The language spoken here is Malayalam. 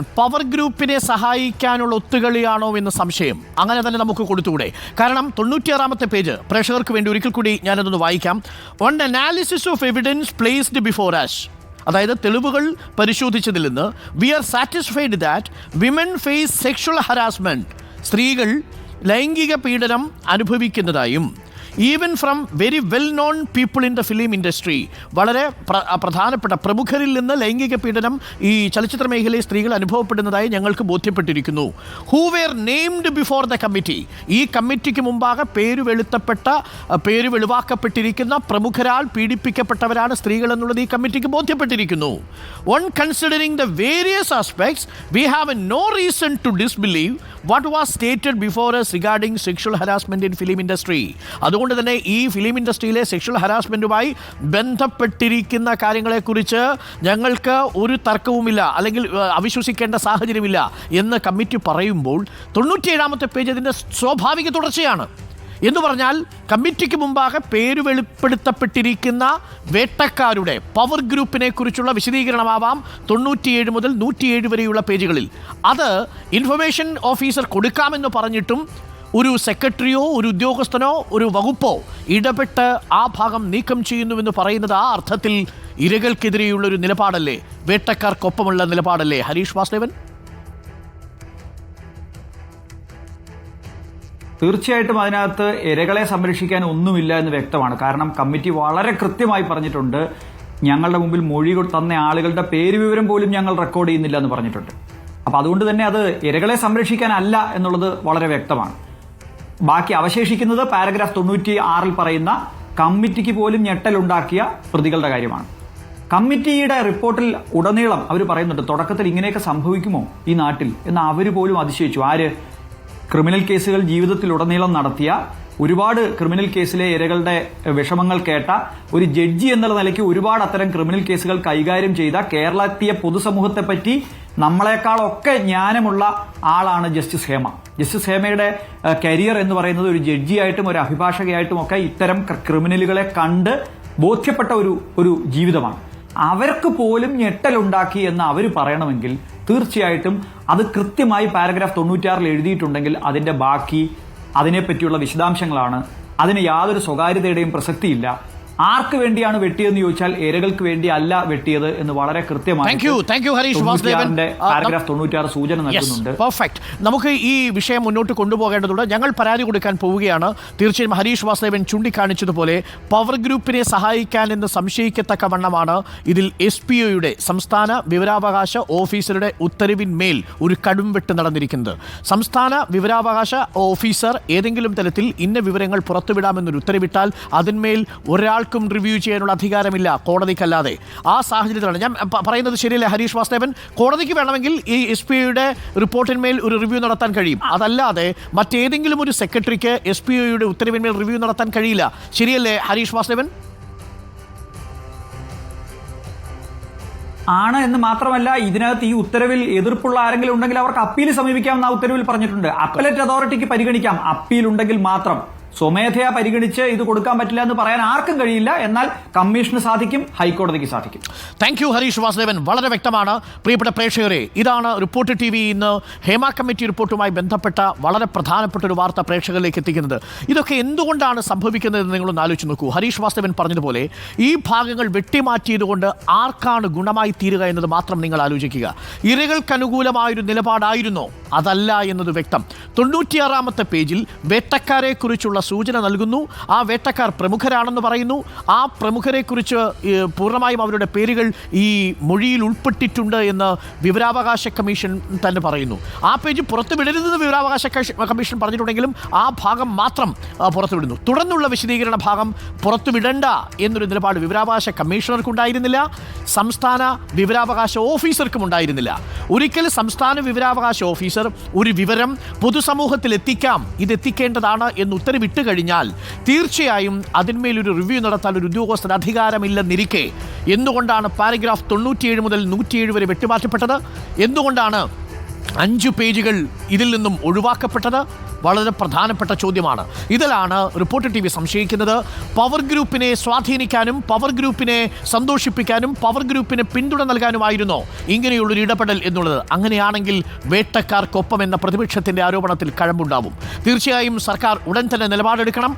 പവർ ഗ്രൂപ്പിനെ സഹായിക്കാനുള്ള ഒത്തുകളിയാണോ എന്ന് സംശയം. അങ്ങനെ തന്നെ നമുക്ക് കൊടുത്തുകൂടെ. കാരണം തൊണ്ണൂറ്റിയാറാമത്തെ പേജ്. പ്രേക്ഷകർക്ക് വേണ്ടി ഒരിക്കൽ കൂടി ഞാനതൊന്ന് വായിക്കാം. On analysis of evidence placed before us അതായത് തെളിവുകൾ പരിശോധിച്ചതിൽ നിന്ന് we are satisfied that women face sexual harassment സ്ത്രീകൾ ലൈംഗിക പീഡനം അനുഭവിക്കുന്നതായും even from very well known people in the film industry വളരെ പ്ര- പ്രധാനപ്പെട്ട പ്രമുഖരിൽ നിന്ന് ലൈംഗിക പീഡനം ഈ ചലച്ചിത്ര മേഖലയിൽ സ്ത്രീകൾ അനുഭവപ്പെടുന്നതായി ഞങ്ങൾക്ക് ബോധ്യപ്പെട്ടിരിക്കുന്നു. Who were named before the committee ഈ കമ്മിറ്റിക്ക് മുമ്പാകെ പേര് വെളുത്തപ്പെട്ട പേര് വെളിവാക്കപ്പെട്ടിരിക്കുന്ന പ്രമുഖരാൽ പീഡിപ്പിക്കപ്പെട്ടവരാണ് സ്ത്രീകൾ എന്നുള്ളത് ഈ കമ്മിറ്റിക്ക് ബോധ്യപ്പെട്ടിരിക്കുന്നു. On considering the various aspects we have uh no reason to disbelieve what was stated before us regarding sexual harassment in film industry അതുകൊണ്ട് തന്നെ ഈ ഫിലിം ഇൻഡസ്ട്രിയിലെ സെക്ഷൽ ഹരാസ്മെന്റുമായി ബന്ധപ്പെട്ടിരിക്കുന്ന കാര്യങ്ങളെക്കുറിച്ച് ഞങ്ങൾക്ക് ഒരു തർക്കവുമില്ല അല്ലെങ്കിൽ അവിശ്വസിക്കേണ്ട സാഹചര്യമില്ല എന്ന് കമ്മിറ്റി പറയുമ്പോൾ തൊണ്ണൂറ്റിയേഴാമത്തെ പേജ് അതിന്റെ സ്വാഭാവിക തുടർച്ചയാണ്. എന്ന് പറഞ്ഞാൽ കമ്മിറ്റിക്ക് മുമ്പാകെ പേര് വെളിപ്പെടുത്തപ്പെട്ടിരിക്കുന്ന വേട്ടക്കാരുടെ പവർ ഗ്രൂപ്പിനെ കുറിച്ചുള്ള വിശദീകരണമാവാം തൊണ്ണൂറ്റിയേഴ് മുതൽ നൂറ്റിയേഴ് വരെയുള്ള പേജുകളിൽ. അത് ഇൻഫർമേഷൻ ഓഫീസർ കൊടുക്കാമെന്ന് പറഞ്ഞിട്ടും ഒരു സെക്രട്ടറിയോ ഒരു ഉദ്യോഗസ്ഥനോ ഒരു വകുപ്പോ ഇടപെട്ട് ആ ഭാഗം നീക്കം ചെയ്യുന്നുവെന്ന് പറയുന്നത് ആ അർത്ഥത്തിൽ ഇരകൾക്കെതിരെയുള്ള ഒരു നിലപാടല്ലേ? വേട്ടക്കാർക്കൊപ്പമുള്ള നിലപാടല്ലേ? ഹരീഷ് വാസുദേവൻ? തീർച്ചയായിട്ടും അതിനകത്ത് ഇരകളെ സംരക്ഷിക്കാൻ ഒന്നുമില്ല എന്ന് വ്യക്തമാണ്. കാരണം കമ്മിറ്റി വളരെ കൃത്യമായി പറഞ്ഞിട്ടുണ്ട്. ഞങ്ങളുടെ മുമ്പിൽ മൊഴി തന്ന ആളുകളുടെ പേര് വിവരം പോലും ഞങ്ങൾ റെക്കോർഡ് ചെയ്യുന്നില്ല എന്ന് പറഞ്ഞിട്ടുണ്ട്. അപ്പൊ അതുകൊണ്ട് തന്നെ അത് ഇരകളെ സംരക്ഷിക്കാനല്ല എന്നുള്ളത് വളരെ വ്യക്തമാണ്. ബാക്കി അവശേഷിക്കുന്നത് പാരഗ്രാഫ് തൊണ്ണൂറ്റി ആറിൽ പറയുന്ന കമ്മിറ്റിക്ക് പോലും ഞെട്ടലുണ്ടാക്കിയ പ്രതികളുടെ കാര്യമാണ്. കമ്മിറ്റിയുടെ റിപ്പോർട്ടിൽ ഉടനീളം അവർ പറയുന്നുണ്ട് തുടക്കത്തിൽ ഇങ്ങനെയൊക്കെ സംഭവിക്കുമോ ഈ നാട്ടിൽ? എന്ന് അവർ പോലും അതിശയിച്ചു. ആര്? ക്രിമിനൽ കേസുകൾ ജീവിതത്തിൽ ഉടനീളം നടത്തിയ ഒരുപാട് ക്രിമിനൽ കേസിലെ ഇരകളുടെ വിഷമങ്ങൾ കേട്ട ഒരു ജഡ്ജി എന്നുള്ള നിലയ്ക്ക് ഒരുപാട് അത്തരം ക്രിമിനൽ കേസുകൾ കൈകാര്യം ചെയ്ത കേരളത്തിയ പൊതുസമൂഹത്തെ പറ്റി നമ്മളെക്കാളൊക്കെ ജ്ഞാനമുള്ള ആളാണ് ജസ്റ്റിസ് ഹേമ. ജസ്റ്റിസ് ഹേമയുടെ കരിയർ എന്ന് പറയുന്നത് ഒരു ജഡ്ജിയായിട്ടും ഒരു അഭിഭാഷകയായിട്ടും ഒക്കെ ഇത്തരം ക്രിമിനലുകളെ കണ്ട് ബോധ്യപ്പെട്ട ഒരു ഒരു ജീവിതമാണ്. അവർക്ക് പോലും ഞെട്ടലുണ്ടാക്കി എന്ന് അവർ പറയണമെങ്കിൽ തീർച്ചയായിട്ടും അത് കൃത്യമായി പാരഗ്രാഫ് തൊണ്ണൂറ്റിയാറിൽ എഴുതിയിട്ടുണ്ടെങ്കിൽ അതിന്റെ ബാക്കി അതിനെപ്പറ്റിയുള്ള വിശദാംശങ്ങളാണ്. അതിന് യാതൊരു സ്വകാര്യതയുടെയും പ്രസക്തിയില്ല. ആർക്ക് വേണ്ടിയാണ് വെട്ടിയെന്ന് ചോദിച്ചാൽ ഇരകൾക്ക് വേണ്ടി അല്ല വെട്ടിയത് എന്ന് വളരെ കൃത്യമായി പാരഗ്രാഫ് തൊണ്ണൂറ്റിയാറ് സൂചന നൽകുന്നുണ്ട്. പെർഫെക്റ്റ് നമുക്ക് ഈ വിഷയം മുന്നോട്ട് കൊണ്ടുപോകേണ്ടതുണ്ട്. ഞങ്ങൾ പരാതി കൊടുക്കാൻ പോവുകയാണ്. തീർച്ചയായും ഹരീഷ് വാസുദേവൻ ചൂണ്ടിക്കാണിച്ചതുപോലെ പവർ ഗ്രൂപ്പിനെ സഹായിക്കാൻ എന്ന് സംശയിക്കത്തക്ക വണ്ണമാണ്. ഇതിൽ എസ് പി ഒയുടെ സംസ്ഥാന വിവരാവകാശ ഓഫീസറുടെ ഉത്തരവിന്മേൽ ഒരു കടും വെട്ട് നടന്നിരിക്കുന്നത്. സംസ്ഥാന വിവരാവകാശ ഓഫീസർ ഏതെങ്കിലും തരത്തിൽ ഇന്ന വിവരങ്ങൾ പുറത്തുവിടാമെന്നൊരു ഉത്തരവിട്ടാൽ അതിന്മേൽ ഒരാൾക്കും റിവ്യൂ ചെയ്യാനുള്ള അധികാരമില്ല കോടതിക്കല്ലാതെ. ആ സാഹചര്യത്തിലാണ്. ഞാൻ പറയുന്നത് ശരിയല്ലേ ഹരീഷ് വാസ്തേവൻ? കോടതിക്ക് വേണമെങ്കിൽ ഈ എസ് പി ഐയുടെ റിപ്പോർട്ടിന്മേൽ ഒരു റിവ്യൂ നടത്താൻ കഴിയും. അതല്ലാതെ മറ്റേതെങ്കിലും ഒരു സെക്രട്ടറിക്ക് എസ് പി ഐയുടെ ഉത്തരവിന്മേൽ റിവ്യൂ നടത്താൻ കഴിയില്ല. ശരിയല്ലേ ഹരീഷ് വാസ്തേവൻ? ആണ് എന്ന് മാത്രമല്ല ഇതിനകത്ത് ഈ ഉത്തരവിൽ എതിർപ്പുള്ള ആരെങ്കിലും ഉണ്ടെങ്കിൽ അവർക്ക് അപ്പീൽ സമീപിക്കാമെന്ന് ആ ഉത്തരവിൽ പറഞ്ഞിട്ടുണ്ട്. അപ്പലറ്റ് അതോറിറ്റിക്ക് പരിഗണിക്കാം അപ്പീൽ ഉണ്ടെങ്കിൽ മാത്രം. സ്വമേധയാ പരിഗണിച്ച് ഇത് കൊടുക്കാൻ പറ്റില്ല എന്ന് പറയാൻ ആർക്കും കഴിയില്ല. എന്നാൽ കമ്മീഷന് സാധിക്കും ഹൈക്കോടതിക്ക് സാധിക്കും. താങ്ക് യു ഹരീഷ് വാസുദേവൻ വളരെ വ്യക്തമാണ്. പ്രിയപ്പെട്ട പ്രേക്ഷകരെ ഇതാണ് റിപ്പോർട്ട് ടി വി ഇന്ന് ഹേമ കമ്മിറ്റി റിപ്പോർട്ടുമായി ബന്ധപ്പെട്ട വളരെ പ്രധാനപ്പെട്ട ഒരു വാർത്ത പ്രേക്ഷകരിലേക്ക് എത്തിക്കുന്നത്. ഇതൊക്കെ എന്തുകൊണ്ടാണ് സംഭവിക്കുന്നതെന്ന് നിങ്ങളൊന്ന് ആലോചിച്ച് നോക്കൂ. ഹരീഷ് വാസുദേവൻ പറഞ്ഞതുപോലെ ഈ ഭാഗങ്ങൾ വെട്ടിമാറ്റിയതുകൊണ്ട് ആർക്കാണ് ഗുണമായി തീരുക എന്നത് മാത്രം നിങ്ങൾ ആലോചിക്കുക. ഇരകൾക്ക് അനുകൂലമായൊരു നിലപാടായിരുന്നോ? അതല്ല എന്നത് വ്യക്തം. തൊണ്ണൂറ്റിയാറാമത്തെ പേജിൽ വേട്ടക്കാരെ കുറിച്ചുള്ള സൂചന നൽകുന്നു. ആ വേട്ടക്കാർ പ്രമുഖരാണെന്ന് പറയുന്നു. ആ പ്രമുഖരെക്കുറിച്ച് പൂർണമായും അവരുടെ പേരുകൾ ഈ മൊഴിയിൽ ഉൾപ്പെട്ടിട്ടുണ്ട് എന്ന് വിവരാവകാശ കമ്മീഷൻ തന്നെ പറയുന്നു. ആ പേജ് പുറത്തു വിടരുതെന്ന് വിവരാവകാശ കമ്മീഷൻ പറഞ്ഞിട്ടുണ്ടെങ്കിലും ആ ഭാഗം മാത്രം പുറത്തുവിടുന്നു തുടർന്നുള്ള വിശദീകരണ ഭാഗം പുറത്തുവിടണ്ട എന്നൊരു നിലപാട് വിവരാവകാശ കമ്മീഷണർക്കുണ്ടായിരുന്നില്ല. സംസ്ഥാന വിവരാവകാശ ഓഫീസർക്കും ഉണ്ടായിരുന്നില്ല. ഒരിക്കൽ സംസ്ഥാന വിവരാവകാശ ഓഫീസർ ഒരു വിവരം പൊതുസമൂഹത്തിൽ എത്തിക്കാം ഇത് എത്തിക്കേണ്ടതാണ് എന്ന് ഉത്തരവിട്ട് കഴിഞ്ഞാൽ തീർച്ചയായും അതിന്മേലൊരു റിവ്യൂ നടത്താൻ ഒരു ഉദ്യോഗസ്ഥന് അധികാരമില്ലെന്നിരിക്കെ. എന്തുകൊണ്ടാണ് പാരഗ്രാഫ് തൊണ്ണൂറ്റിയേഴ് മുതൽ നൂറ്റിയേഴ് വരെ വെട്ടിമാറ്റപ്പെട്ടത്? എന്തുകൊണ്ടാണ് അഞ്ച് പേജുകൾ ഇതിൽ നിന്നും ഒഴിവാക്കപ്പെട്ടത്? വളരെ പ്രധാനപ്പെട്ട ചോദ്യമാണ്. ഇതിലാണ് റിപ്പോർട്ട് ടി വി സംശയിക്കുന്നത്. പവർ ഗ്രൂപ്പിനെ സ്വാധീനിക്കാനും പവർ ഗ്രൂപ്പിനെ സന്തോഷിപ്പിക്കാനും പവർ ഗ്രൂപ്പിന് പിന്തുണ നൽകാനുമായിരുന്നോ ഇങ്ങനെയുള്ളൊരു ഇടപെടൽ എന്നുള്ളത്. അങ്ങനെയാണെങ്കിൽ വേട്ടക്കാർക്കൊപ്പം എന്ന പ്രതിപക്ഷത്തിന്റെ ആരോപണത്തിൽ കഴമ്പുണ്ടാവും. തീർച്ചയായും സർക്കാർ ഉടൻ തന്നെ നിലപാടെടുക്കണം.